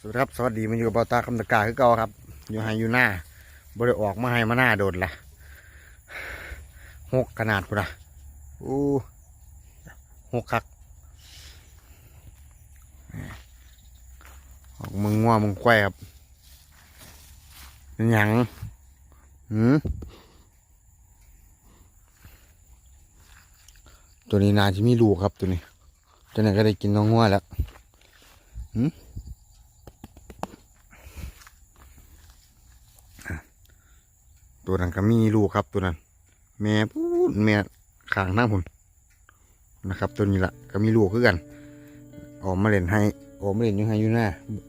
สวัสดีครับสวัสดีมันอยู่กับเบาตาคำตะกาคือเก่าครับ อยู่ให้อยู่หน้าบริออกมาให้มาหน้าโดดละหกขนาดพุ่นะอู้หกคักออกมึงง่วมึงแควครับหยังหืมตัวนี้นาจะมีลูกครับตัวนี้ตัวนี้ก็ได้กินน้องง่วแล้วหืม ตัวนั้นก็มีลูกครับตัวนั้น แม่พูดแม่ขางหน้าผมนะครับ ตัวนี้ละก็มีลูกคือกัน ออกมาเล่นให้ออกมาเล่นอยู่ให้อยู่หน้า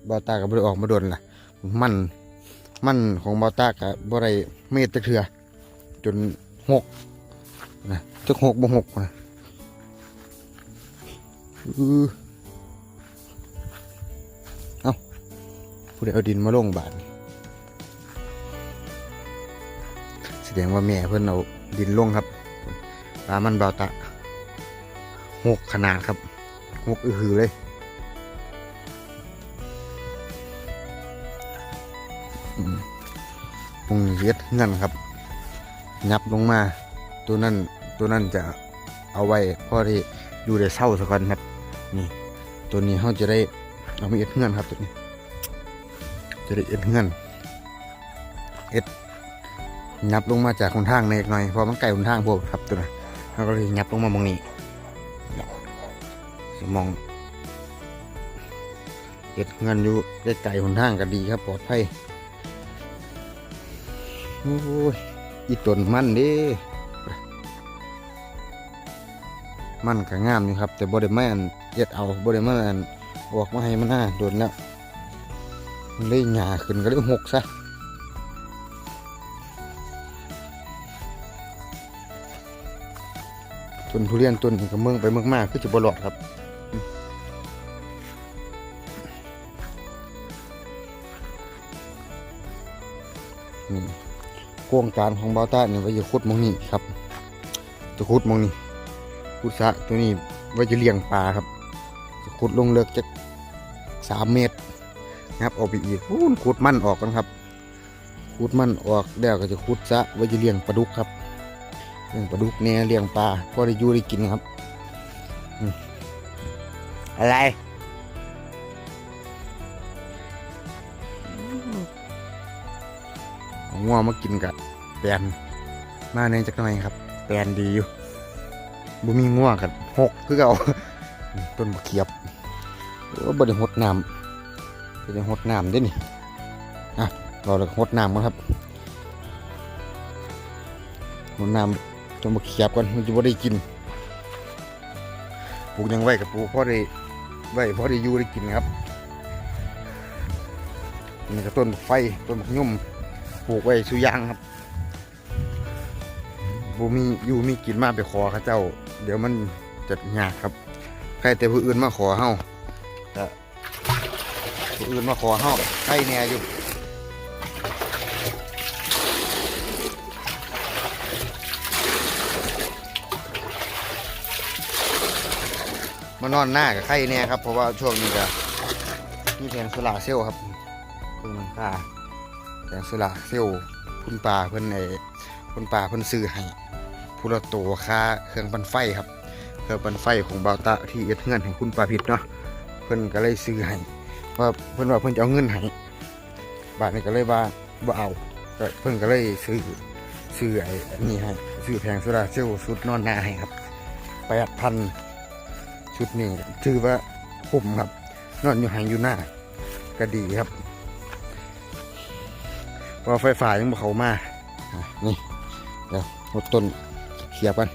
บาตาก็บ่ได้ออกมาโดนล่ะ มันมันของบาตาก็บ่ได้เมตรจักเถือจนหกนะจักหกบ่หกนะอือเอ้าผู้ใดเอาดินมาลงบาท แสดงว่าแม่เพิ่อนเอาดินลงครับปลามันเบาตะหกขนาดครับหกอือหือเลยตรงเลียดเงื่อนครับ ยับลงมา ตัวนั้นตัวนั้นจะเอาไว้พอที่ดูได้เศร้าสักคนครับนี่ตัวนี้เขาจะได้เอามาเอ็ดเงื่อนครับตัวนี้ จะได้เอ็ดเงื่อน ยับลงมาจากคนทางในหน่อยเพราะมันไกลคนทางพวกครับตัวนั้นเราก็เลยยับลงมามองนี้มองเห็ดเงินอยู่ใกล้ๆคนทางก็ดีครับ ปลอดภัยโอ้ยอีต้นมันดิมันก็งามอยู่ครับ แต่บ่ได้มาอันเอ็ดเอาบ่ได้มาอันออกมาให้มันหน้าโดนแล้วมันเลยหยาขึ้นก็เลยหกซะ ต้นทุเรียนต้นนี้ก็เมืองไปเมืองมากคือจะบหลอดครับนี่โครงการของเบาต้าเนี่ยไว้จะขุดมองนี้ครับจะขุดมองนี้ขุดสะตัวนี้ไว้จะเลี้ยงปลาครับ จะขุดลงเลิกจากสามเมตรนะครับเอาไปอีกขุดมันออกกันครับขุดมันออกแล้วก็จะขุดสะไว้จะเลี้ยงปลาดุกครับ เลี้ยงปลาดุกเนี่ยเลี้ยงปลาพอได้อยู่ได้กินครับอะไรง่วงมากินกับแปลนมาในจักหน่อยครับ แปลนดีอยู่บ่มีง่วงกับหกคือเอาต้นบะเขียบโอ้บ่ได้หดน้ำบ่ได้หดน้ำด้นี่อะรอแล้วหดน้ำกันครับหดน้ำ จนมาเขียบกันมันจะบ่ได้กินปลูกยังไว้กับปลูกพอได้ไว้พอได้อยู่ได้กินครับนี่ก็ต้นบักไฟต้นบักยุ่มปลูกไว้สุยางครับบูมีอยู่มีกินมาไปขอข้าเจ้า เดี๋ยวมันจะยากครับ ใครแต่ผู้อื่นมาขอเฮาแต่ผู้อื่นมาขอเฮาใครแน่อยู่านอนหน้ากับไข่เนี่ยครับ เพราะว่าช่วงนี้ก็มีแผงโซลาเซลล์ครับเพิ่งมันค่าแผงโซลาเซลล์พุ่นป่าเพิ่นไอ้พุ่นป่าเพิ่นซื้อให้ผู้ละตัวค่าเครื่องปั่นไฟครับ เครื่องปั่นไฟของบาตะที่เอ็ดเงินให้คุณปาพิษเนาะเพิ่นก็เลยซื้อให้ว่าเพิ่นว่าเพิ่นจะเอาเงินให้บาทนี้ก็เลยว่าบ่เอาก็เพิ่นก็เลยซื้อซื้อไอ้นนี้ให้ซื้อแผงโซลาเซลล์สุดนอนหน้าให้ครับแปดพัน ชุดนี้ชื่อว่าผมครับ นอนอยู่หางอยู่หน้าก็ดีครับพอไฟฟ้ายังบ่เขามานี่เดี๋ยวรดต้นเขียบกัน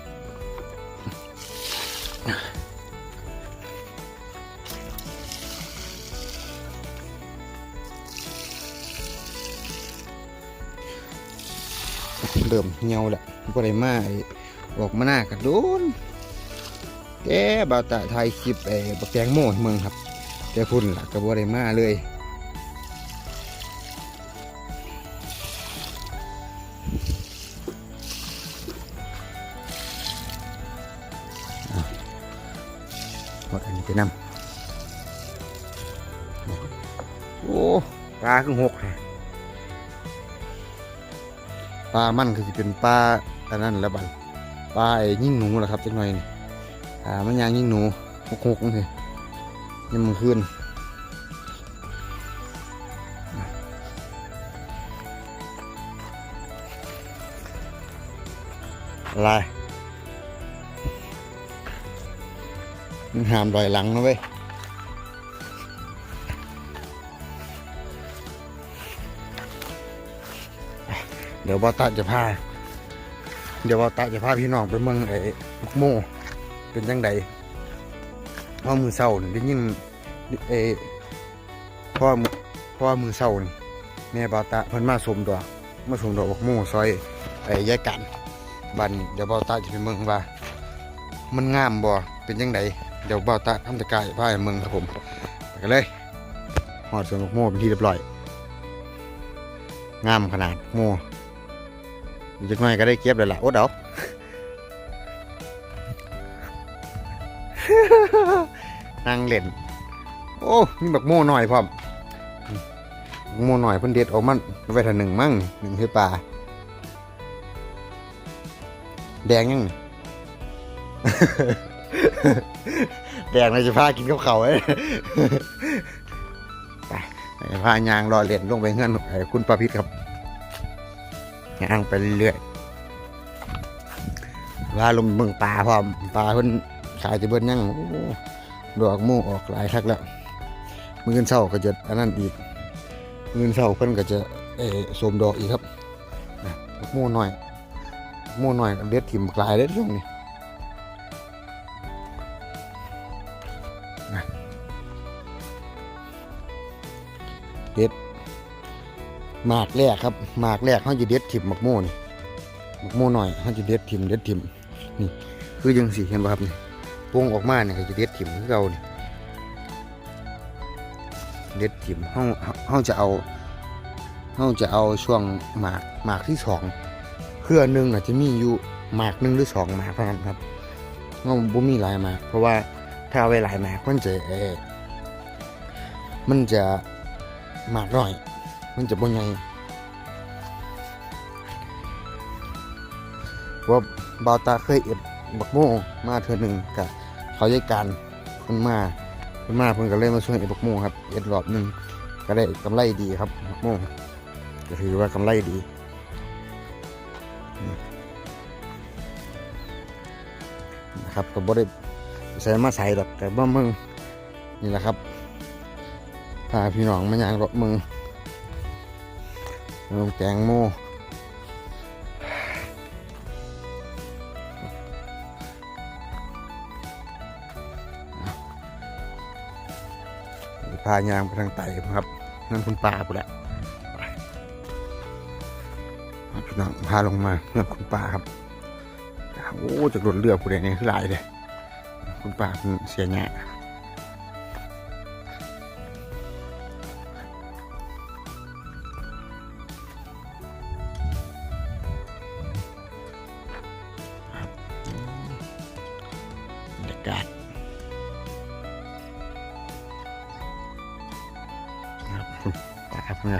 เริ่มเหี่ยวแล้วบ่ได้มาอออกมาหน้ากันโดน แกบาตะไทยคลิปไอ้บักแตงโมให้เมืองครับแกพุ่นล่ะก็บ่ได้มาเลยอาหมดอันนี้ไปนำโอ้ปลาคือหกแท้ปลามันคือสิเป็นปลาอันนั้นล้วบันปลาไอ้ยิ่งหนูแหละครับจังหน่อยนี่ อ่ามันยางยิ่งหนูหกหกนี่ยังมือคืนอะไรมันหามลอยหลังนะเว้ยเดี๋ยวบอตาจะพา เดี๋ยวบอตาจะพาพี่น้องไปเมืองไอ้ลูกโม่ เป็นจังใดพราะมือเศร้าได้ยินไอ้เพราะมือเพราะว่ามือเศร้านี่แม่บอตาเพิ่นมาสมดอกมาสมดอกบักโม่ซอยไอ้ยายกันบันเดี๋ยวบอตาจะไปเมืองว่า มันงามบ่เป็นจังใดเดี๋ยวบอตาทำตะกายพาไปเมืองครับผมไปกันเลยหอดสวนบักโม่เป็นที่เรียบร้อย งามขนาดโมอีกจักหน่อยก็ได้เก็บเลยล่ะโอ๊ตเอา นั่งเล่น โอ้มีบักโม่หน่อยพร้อมโม่หน่อยเพิ่นเด็ดออกมันไว้ทาหนึ่งมั่งหนึ่งคือปลาแดงยังแดงเลยจะพากินกับเขาวเอ้ยไอ้พายางรอเล่นลงไปเงื่อนไอ้คุณประพิษครับยางไปเรื่อยว่าลงเมืองปลาพร้อมปลาเพิ่น ขายจะเบิ้ยังดอกมูออกหลายทักแล้วมือเงินเศร้าก็จะอันนั้นอีกมือเงินเศร้าเพิ่นก็จะเออสมดอกอีกครับมูหน่อยมูหน่อยเด็ดถิ่มกลายเด็ดช่วงนี้เด็ดหมากแรกครับหมากแรกเขาจะเด็ดถิ่มหมักโม่นี่หมักโม่หน่อยเขาจะเด็ดถิ่มเด็ดถิ่มนี่คือยังสีเห็นป่ะครับนี่ พวงออกมาเนี่ยจะเด็ดถิ่มคือเนี่เด็ดถิ่มเขาเขาจะเอาเขาจะเอาช่วงหมากหมากที่สองเครือหนึ่งอาจจะมีอยู่หมากหนึ่งหรือสองหมากเท่านั้นครับเราบ่มีหลายหมาก เพราะว่าถ้าเอาไว้หลายหมากมันจะเออมันจะหมากน้อย มันจะบ่ใหญ่ว่าบาวตาเคยเอ็ดบักโม่มาเทื่อหนึ่งกับ เขาใช้การเพิ่นมาเพิ่นมาเพิ่นก็เลยมาช่วยเอ็ดบักโม่ครับเอ็ดรอบหนึ่งก็ได้กำไรดีครับบักโม่ก็ถือว่ากำไรดีนะครับก็บ่ได้ใส่มาใส่ดอกแต่ว่ามึงนี่แหละครับพาพี่น้องมาย่างรถมึงลงแตงโม พายางไปทางไต่ครับ นั่นคุณป้าปุ๊แหละพี่น้องพาลงมาเพื่อนคุณป้าครับโอ้จากรถเรือผู้ใดเนี่ยคือหลายเลยคุณป้าเป็นเสียแง่ ป้า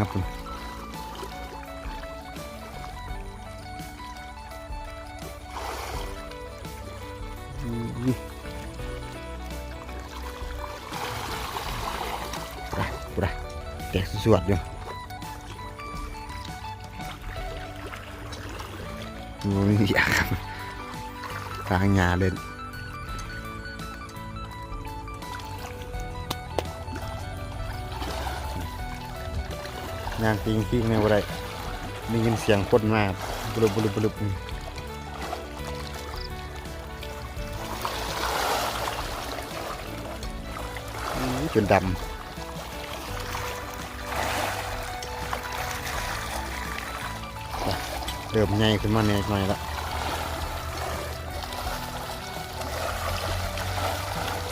ครับเพื่อนอุ้ยพี่ สวดอยู่โอ้ยอยากครับทางยาเล่นยางติงทิ้งในอะไรได้ยินเสียงคนมาบลุบบลุบบลุบจนดำ เริ่มใหญ่ขึ้นมาแน่หน่อยละ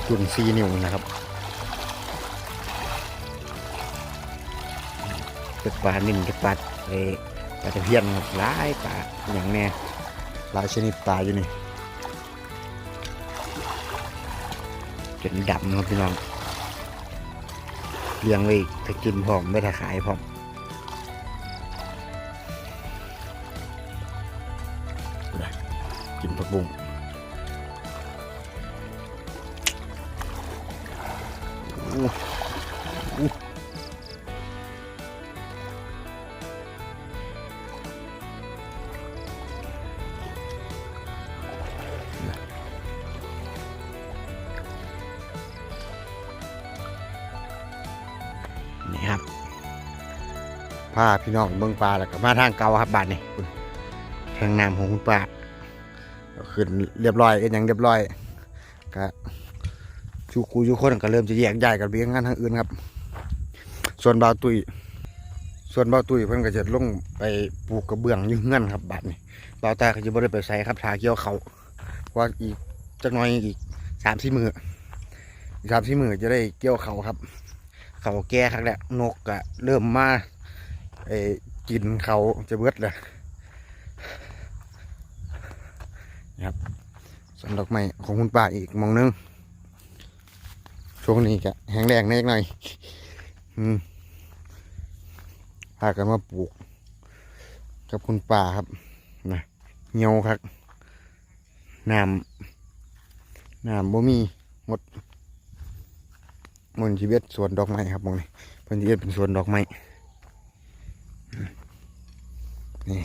จุนซีนิ้วนะครับเป็นปลานิ่มเป็นปลาเออปลาตะเพียนครับหลายปลาอย่างแน่หลายชนิดปลาอยู่นี่จนดำครับพี่น้องเลี้ยงไว้ถ้ากินพร้อมไม่ถ้าขายพร้อม กินผักบุ้งนี่ครับพาพี่น้องเบิ่งปลาแล้วก็มาทางเก่าครับบ้านนี่ทางน้ำของคุณป้า ขึ้นเรียบร้อยกันอย่างเรียบร้อยก็ชูคูชูคนก็เริ่มจะแยกย้ายกันไปงานทางอื่นครับ ส่วนบ่าวตุยส่วนบ่าวตุยเพิ่นก็จะลงไปปลูกกระเบื้องยู่เงื่อนครับบ้านนี่บ่าวตาก็จะบ่ได้ไปใส่ครับทาเกี่ยวเขาเพราะว่าอีกจักน่อยอีกสามสี่มืออีกสามสี่มือจะได้เกี่ยวเขาครับ เขาแก่ครั้งแรกนกอะเริ่มมาไอ้กินเขาจะเบิดเลย นะครับส่วนดอกไม้ของคุณป้าอีกมองนึงช่วงนี้ก็แห้งแรงนิดหน่อยอืมพากันมาปลูก กับคุณป้าครับนะเหี่ยวครับน้ำน้ำบ่มีหมดมนชีวิตสวนดอกไม้ครับมองนี่เพิ่นชีวิตเป็นสวนดอกไม้นี่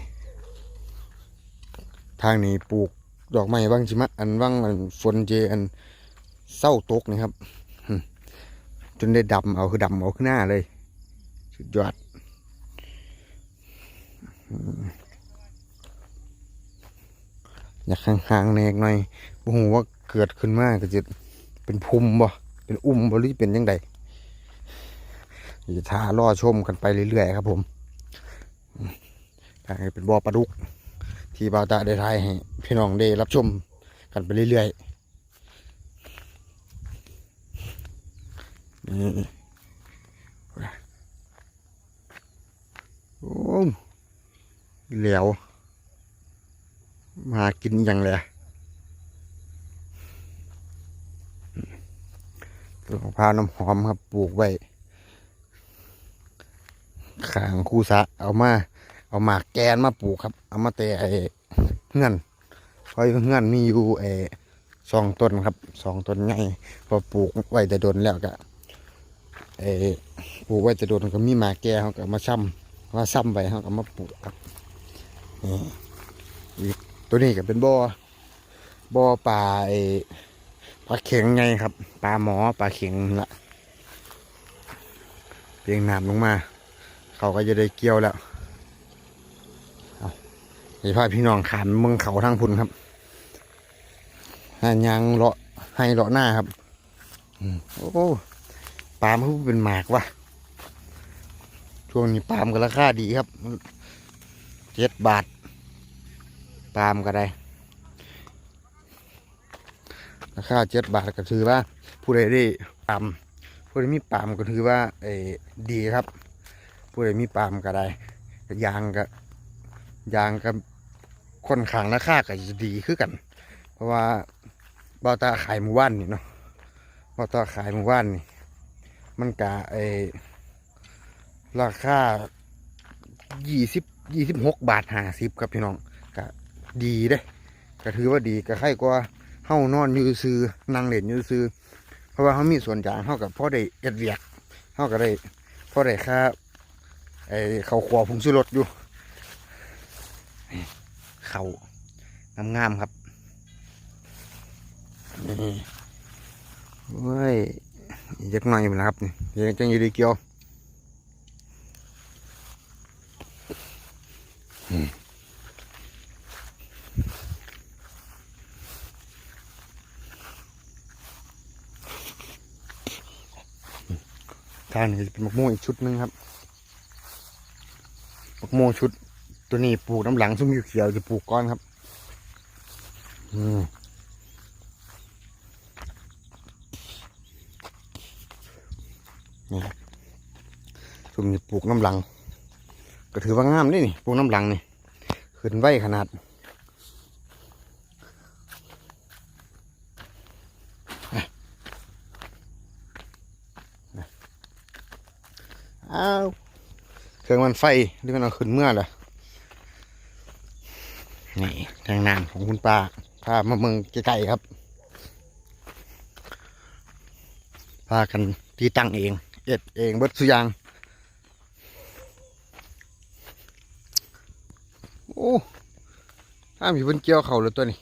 ทางนี้ปลูก ดอกไม้ว่างชิมะอันว่างอันฝนเจอันเศร้าตกนี่ครับ จนได้ดำเอาคือดำเอาขึ้นหน้าเลยสุดยอดอยากห่างๆแนกหน่อยบ่ฮู้ว่าเกิดขึ้นมาก็จะเป็นภูมิบ่ เป็นอุ้มบหริเป็นยังไงจะท่ารอชมกันไปเรื่อยๆครับผมทางเป็นบ่อปลาดุก ที่บาตาได้ทายให้พี่น้องได้รับชมกันไปเรื่อยๆนี่โอ้มเหลวมากินอยังเลยต้นมะพร้าวน้ำหอมครับปลูกไว้ขางคูสะเอามา เอาหมากแกนมาปลูกครับ เอามาแต่ไอ้เงื่อนเพราะเงื่อนมีอยู่ไอ้สองต้นครับสองต้นใหญ่พอปลูกไว้แต่โดนแล้วก็ไอ้ปลูกไว้แต่โดนก็มีหมากแกเขาก็มาซ้ำมาซ้ำไปเขาก็มาปลูกครับนี่อีกตัวนี้ก็เป็นบ่อบ่อปลาไอ้ปลาเข็งไงครับปลาหมอปลาเข็งละเพียงน้ำลงมา เขาก็จะได้เกี่ยวแล้ว เดี๋ยพาพี่น้องขานเมืองเขาทางพุ่นครับหานยางเลาะให้เลาะหน้าครับโอ้ปลามันเป็นหมากวะช่วงนี้ปลามก็ราคาดีครับเจ็ดบาทปลามก็ได้ราคาเจ็ดบาทก็ถือว่า ผู้ใดได้ปามผู้ใดมีปามก็ถือว่าเอดีครับ ผู้ใดมีปามก็ได้ยางก็ยางก็ ค่อนข้างราคาก็จะดีขึ้นกัน เพราะว่าเบาตาขายหมู่บ้านนี่เนาะเบาตาขายหมู่บ้านนี่มันกะเออราคายี่สิบยี่สิบหกบาทห้าสิบครับพี่น้องก็ดีเด้ก็ถือว่าดีก็ใครกว่าเฮานอนอยู่ซื้อนั่งเล่นอยู่ซื้อ เพราะว่าเขามีส่วนยางเฮากับพ่อได้เอ็ดเวียกเฮาก็ได้พ่อได้ค่าไอเขาวขวผงชูรสอยู่ เขางามๆครับนี่เว้ยอีกจักหน่อยนะครับนี่ยังจังอยู่ดีเกี่ยวอืมทางนี้เป็นมะม่วงอีกชุดหนึงครับมะม่วงชุด ตัวนี้ปลูกน้ำหลังซุ้มเขียวจะปลูกก้อนครับ อืมนี่ครับซุมนี่ปลูกน้ำหลัง ก็ถือว่างามด้นี่ปลูกน้ำหลังนี่ขึ้นไวขนาดอ้าวเครื่องมันไฟหรือมันเอาขึ้นเมื่อล่ะางนานของคุณป้าพามาเมืองใกล้ๆครับ พากันตีตั้งเอง เอ็ดเองเบิดสุอยาง โอ้ถ้ามีเพิ่นเกี่ยวเขาเลยตัวนี้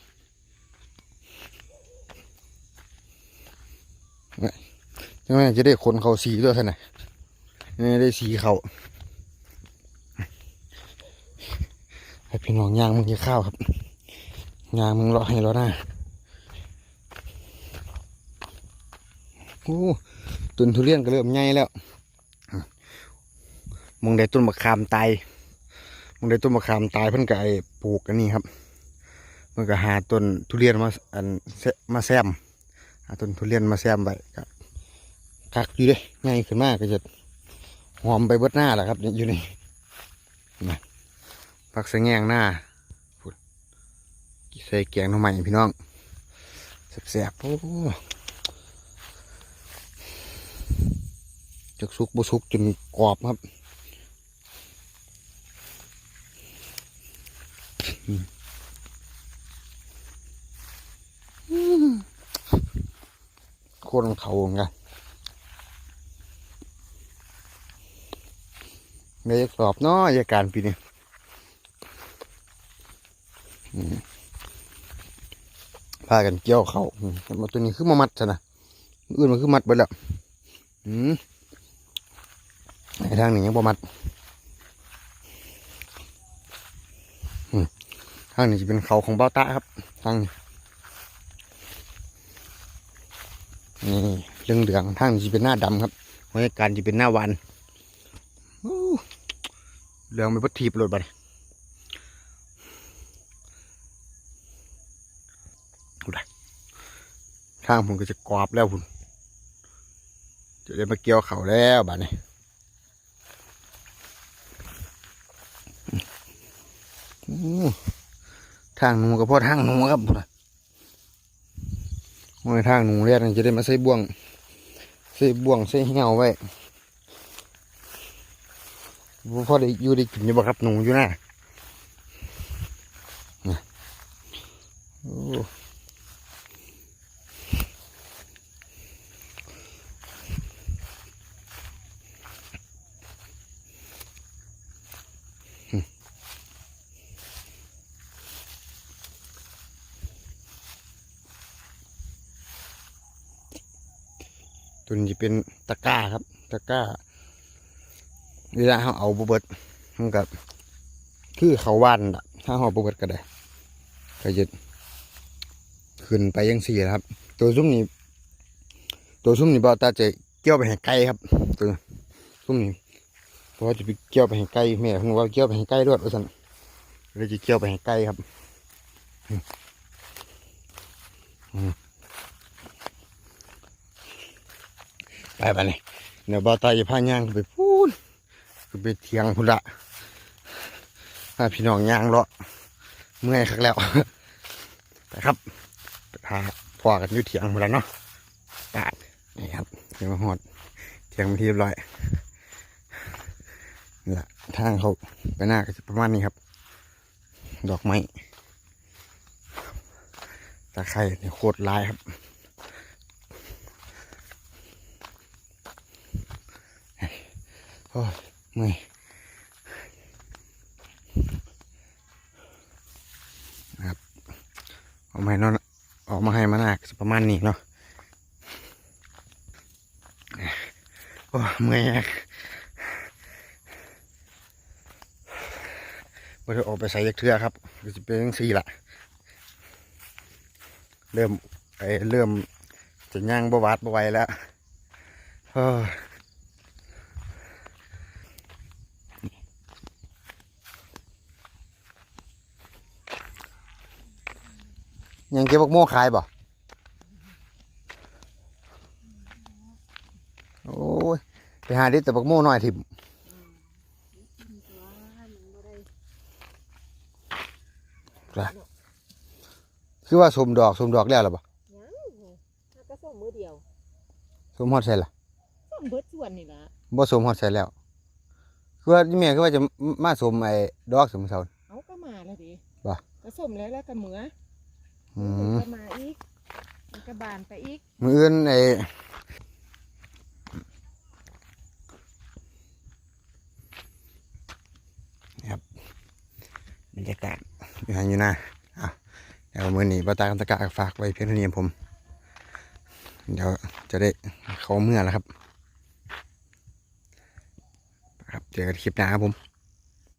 เนี่ยจังไงจะได้ขนเขาสีด้วยท่านน่ะนี่ได้สีเขาให้พี่น้องย่างมึงจะข้าวครับ ย่างมึงรอให้รอหน้าโอ้ต้นทุเรียนก็เริ่มใหญ่แล้วมึงได้ต้นมะขามตายมึงได้ต้นมะขามตายเพิ่นก็ไอ้ปลูกอันนี้ครับมันก็หาต้นทุเรียนมาอันแซมาแซมหาต้นทุเรียนมาแซมไว้ก็คักอยู่เด้ใหญ่ขึ้นมากก็จะหอมไปเบิดหน้าแหละครับอยู่นี่นะผักสะแงงหน้า ใส่แกงหน่อไมพี่น้องแซ่บๆโอ้จากสุกบุสุกจนกรอบครับโคนเขาเหมือนกันในสอบเนาะอาการปีนี้อืม พากันเกี่ยวเขามแต่มาตัวนี้คือมามัดซะนะอื่นมันคือมัดไปแล้วอืมในทางนี้ยังบ่มัดทางนี้จะเป็นเขาของเบ้าตาครับ ทางนี้เรื่องเหลืองทางนี้จะเป็นหน้าดำครับบรรยากาศจะเป็นหน้าวันเหลืองไปพัดทีบรถบัดดูได้ ทางผมก็จะกรอบแล้วคุณจะได้มาเกี่ยวเขาแล้วบัดนี้ทางหนูก็เพราะทางหนูครับพุ่นน่ะโอ้ยทางหนูเรียกจะได้มาใส่บ่วงใส่บ่วงใส่เหี่ยวไว้พอได้อยู่ได้กินอยู่บ่ครับหนูอยู่นะน่ะ ตัวนี้จะเป็นตะก้าครับ ตะก้า เวลาเขาเอาบุเบิดมันกับคือเขาว่านละถ้าเขาเอบุเบิดก็ได้ก็จะขึ้นไปยังสี่ครับ ตัวซุ้มนี้ตัวซุ้มนี้บอตาจะเกี่ยวไปให้ไกลครับ ตัวซุ้มนี้เพราะจะไปเกี่ยวไปให้ไกลแม่ผมว่าเกี่ยวไปให้ไกลด้วยว่าสันเลยจะเกี่ยวไปให้ไกลครับอืมอืม ไปไปนี่เดี๋ยวบอตาจะพาย่างไปพูดคือไปเทียงพุ่นละถ้พี่น้องย่างเลาะเมื่อยคักแล้วไปครับไปพาพ่อกันอยู่เถียงหมดแล้วเนาะปาดนี่ครับเทียงมาหอดเทียงมาทีเรียบร้อยนี่แหละทางเขาไปหน้าก็จะประมาณนี้ครับ ดอกไม้ตะไคร่เนี่ยโคตรลายครับ โอ้ยเมื่อยนะครับเอามาให้นอนออกมาให้มานาสิประมาณนี้เนาะโอ้ยเมื่อยอะบ่ได้ออกไปใส่ยักเทือครับก็จะเป็นจังซี่ละเริ่มไอเริ่มจะย่างบหวาดบไวแล้ว ยยังเก็บบักโม่ขายบ่โอ้ยไปหาดิแต่บักโม่น้อยทิมอืมกินตัวมันบ่ได้คือว่าสมดอกสมดอกแล้วหรอปะยังถ้าก็ส่งมือเดียวสมฮอดใส่ละส่งเบิดส่วนนี่ล่ะบ่สมฮอดใส่แล้วคือว่าแม่คือว่าจะมาสมไอ้ดอกสมเสาเอาก็มาแล้วดิบ่ก็ส่งแล้วแล้วก็เหมือ อือมก็มาอีกมันก็บานไปอีก มืออื่นไอ้นี่ครับบรรยากาศอยู่หันอยู่นะอะเดี๋ยวมือนี้ป้าตากันตะกะฝากไว้เพียงเท่านี้ครับผม เดี๋ยวจะได้เขาเมื่อแล้วครับ ครับเจอกันคลิปหน้าครับผม